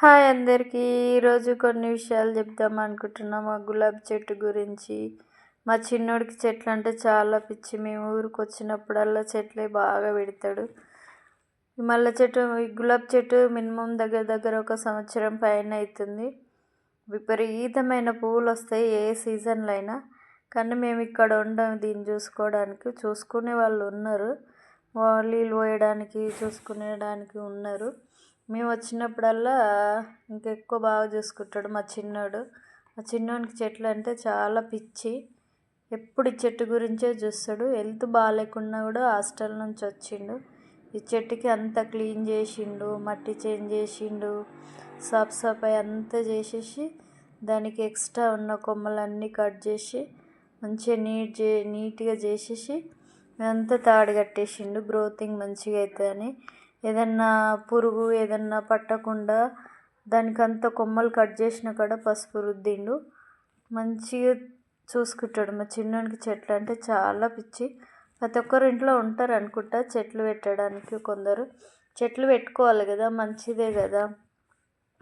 Hi అందరికీ. ఈరోజు కొన్ని విషయాలు చెప్దాం అనుకుంటున్నాం. మా గులాబీ చెట్టు గురించి. మా చిన్నోడికి చెట్లు అంటే చాలా పిచ్చి. మేము ఊరికి వచ్చినప్పుడల్లా చెట్లే బాగా పెడతాడు. మల్లె చెట్టు ఈ గులాబీ చెట్టు మినిమం దగ్గర దగ్గర ఒక సంవత్సరం పైన అవుతుంది విపరీతమైన పువ్వులు వస్తాయి ఏ సీజన్లో అయినా కానీ మేము ఇక్కడ ఉండం దీన్ని చూసుకోవడానికి. చూసుకునే వాళ్ళు ఉన్నారు. నీళ్ళు పోయడానికి చూసుకునేడానికి ఉన్నారు. మేము వచ్చినప్పుడల్లా ఇంకెక్కువ బాగా చూసుకుంటాడు మా చిన్నోడు. మా చిన్నోనికి చెట్లు అంటే చాలా పిచ్చి. ఎప్పుడు ఈ చెట్టు గురించే చూస్తాడు. హెల్త్ బాగాలేకున్నా కూడా హాస్టల్ నుంచి వచ్చిండు. ఈ చెట్టుకి అంతా క్లీన్ చేసిండు మట్టి చేంజ్ చేసిండు సాఫ్ సఫాయి అంతా చేసేసి దానికి ఎక్స్ట్రా ఉన్న కొమ్మలన్నీ కట్ చేసి మంచిగా నీట్ చే నీట్గా చేసేసి అంతా తాడు కట్టేసిండు. గ్రోతింగ్ మంచిగా అవుతుందని ఏదన్నా పురుగు ఏదన్నా పట్టకుండా దానికంతా కొమ్మలు కట్ చేసిన కాడ పసుపు రుద్దిండు. మంచిగా చూసుకుంటాడు. మా చిన్నోనికి చెట్లు అంటే చాలా పిచ్చి. ప్రతి ఒక్కరు ఇంట్లో ఉంటారు అనుకుంటా చెట్లు పెట్టడానికి కొందరు. చెట్లు పెట్టుకోవాలి కదా మంచిదే కదా.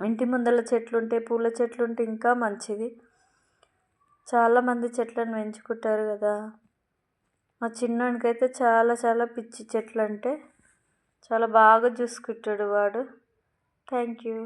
ఇంటి ముందర చెట్లు ఉంటే పూల చెట్లు ఉంటే ఇంకా మంచిది. చాలామంది చెట్లను పెంచుకుంటారు కదా. మా చిన్నోనికైతే చాలా చాలా పిచ్చి చెట్లు అంటే చాలా బాగా చూసుకుంటాడు వాడు. Thank you.